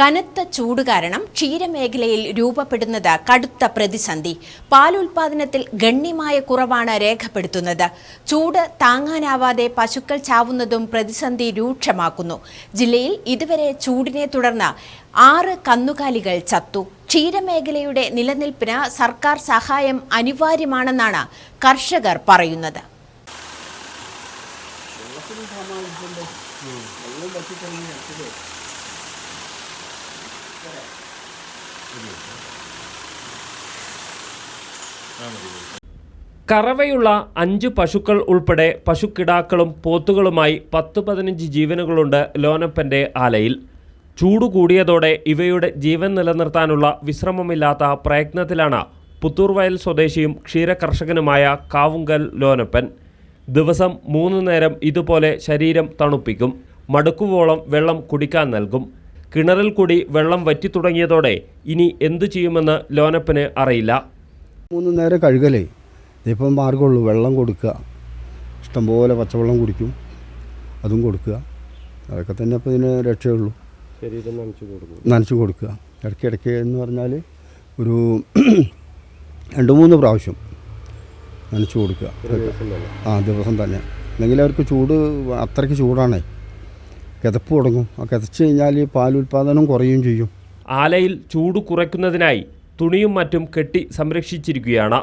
കനത്ത ചൂട് കാരണം ക്ഷീരമേഖലയിൽ രൂപപ്പെടുന്നത് കടുത്ത പ്രതിസന്ധി. പാലുൽപാദനത്തിൽ ഗണ്യമായ കുറവാണ് രേഖപ്പെടുത്തുന്നത്. ചൂട് താങ്ങാനാവാതെ പശുക്കൾ ചാവുന്നതും പ്രതിസന്ധി രൂക്ഷമാക്കുന്നു. ജില്ലയിൽ ഇതുവരെ ചൂടിനെ തുടർന്ന് ആറ് കന്നുകാലികൾ ചത്തു. ക്ഷീരമേഖലയുടെ നിലനിൽപ്പിന് സർക്കാർ സഹായം അനിവാര്യമാണെന്നാണ് കർഷകർ പറയുന്നത്. കറവയുള്ള അഞ്ച് പശുക്കൾ ഉൾപ്പെടെ പശുക്കിടാക്കളും പോത്തുകളുമായി പത്ത് പതിനഞ്ച് ജീവനുകളുണ്ട് ലോനപ്പന്റെ ആലയിൽ. ചൂട് കൂടിയതോടെ ഇവയുടെ ജീവൻ നിലനിർത്താനുള്ള വിശ്രമമില്ലാത്ത പ്രയത്നത്തിലാണ് പുത്തൂർവയൽ സ്വദേശിയും ക്ഷീരകർഷകനുമായ കാവുങ്കൽ ലോനപ്പൻ. ദിവസം മൂന്ന് നേരം ഇതുപോലെ ശരീരം തണുപ്പിക്കും. മടുക്കുവോളം വെള്ളം കുടിക്കാൻ നൽകും. കിണറിൽ കൂടി വെള്ളം വറ്റി തുടങ്ങിയതോടെ ഇനി എന്തു ചെയ്യുമെന്ന് ലോനപ്പന് അറിയില്ല. മൂന്ന് നേരം കഴുകലേ. ഇതിപ്പം മാർഗമുള്ളൂ വെള്ളം കൊടുക്കുക. ഇഷ്ടംപോലെ പച്ചവെള്ളം കുടിക്കും. അതും കൊടുക്കുക. അതൊക്കെ തന്നെ ഇപ്പോൾ ഇതിന് രക്ഷയുള്ളൂ ശരീരം നനച്ചു കൊടുക്കും. നനച്ചു കൊടുക്കുക. ഇടയ്ക്ക് ഇടയ്ക്ക് എന്ന് പറഞ്ഞാൽ ഒരു രണ്ട് മൂന്ന് പ്രാവശ്യം നനച്ചു കൊടുക്കുക. ആ ദിവസം തന്നെ. അല്ലെങ്കിൽ അവർക്ക് ചൂട് അത്രയ്ക്ക് ചൂടാണേ. കിതപ്പ് തുടങ്ങും. ആ കിതച്ച് കഴിഞ്ഞാൽ പാലുൽപാദനം കുറയുകയും ചെയ്യും. ആലയിൽ ചൂട് കുറയ്ക്കുന്നതിനായി തുണിയും മറ്റും കെട്ടി സംരക്ഷിച്ചിരിക്കുകയാണ്.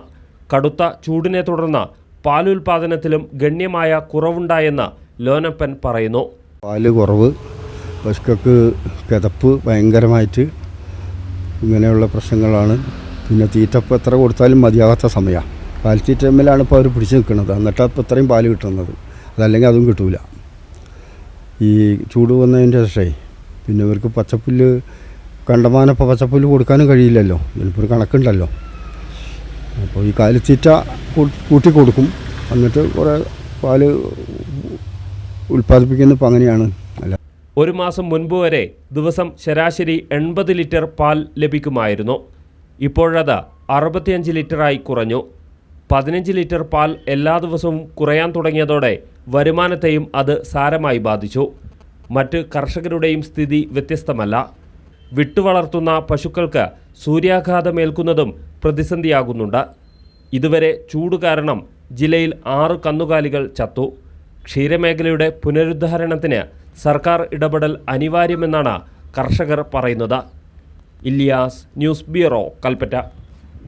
കടുത്ത ചൂടിനെ തുടർന്ന് പാലുൽപാദനത്തിലും ഗണ്യമായ കുറവുണ്ടായെന്ന് ലോനപ്പൻ പറയുന്നു. പാൽ കുറവ് പശുക്കൾക്ക് കിതപ്പ് ഭയങ്കരമായിട്ട് ഇങ്ങനെയുള്ള പ്രശ്നങ്ങളാണ്. പിന്നെ തീറ്റപ്പ് എത്ര കൊടുത്താലും മതിയാകാത്ത സമയമാണ്. പാൽത്തീറ്റമ്മലാണ് ഇപ്പോൾ അവർ പിടിച്ചു നിൽക്കുന്നത്. എന്നിട്ടാണ് ഇപ്പോൾ ഇത്രയും പാൽ കിട്ടുന്നത്. അതല്ലെങ്കിൽ അതും കിട്ടൂല. ഈ ചൂട് വന്നതിന്റെ ശേഷമേ പിന്നെ ഇവർക്ക് പച്ചപ്പുല്ല് കണ്ടമാനം ഇപ്പോൾ പച്ചപ്പുല്ല് കൊടുക്കാനും കഴിയില്ലല്ലോ. ചിലപ്പോൾ ഒരു കണക്കുണ്ടല്ലോ. അപ്പോൾ ഈ കാലിത്തീറ്റ കൂട്ടി കൊടുക്കും. എന്നിട്ട് കുറേ പാൽ ഉൽപ്പാദിപ്പിക്കുന്നത് അങ്ങനെയാണ്. അല്ല. ഒരു മാസം മുൻപ് വരെ ദിവസം ശരാശരി എൺപത് ലിറ്റർ പാൽ ലഭിക്കുമായിരുന്നു. ഇപ്പോഴത് അറുപത്തിയഞ്ച് ലിറ്ററായി കുറഞ്ഞു. പതിനഞ്ച് ലിറ്റർ പാൽ എല്ലാ ദിവസവും കുറയാൻ തുടങ്ങിയതോടെ വരുമാനത്തെയും അത് സാരമായി ബാധിച്ചു. മറ്റ് കർഷകരുടെയും സ്ഥിതി വ്യത്യസ്തമല്ല. വിട്ടുവളർത്തുന്ന പശുക്കൾക്ക് സൂര്യാഘാതമേൽക്കുന്നതും പ്രതിസന്ധിയാകുന്നുണ്ട്. ഇതുവരെ ചൂട് കാരണം ജില്ലയിൽ ആറ് കന്നുകാലികൾ ചത്തു. ക്ഷീരമേഖലയുടെ പുനരുദ്ധാരണത്തിന് സർക്കാർ ഇടപെടൽ അനിവാര്യമെന്നാണ് കർഷകർ പറയുന്നത്. Iliyas news bureau Kalpetta.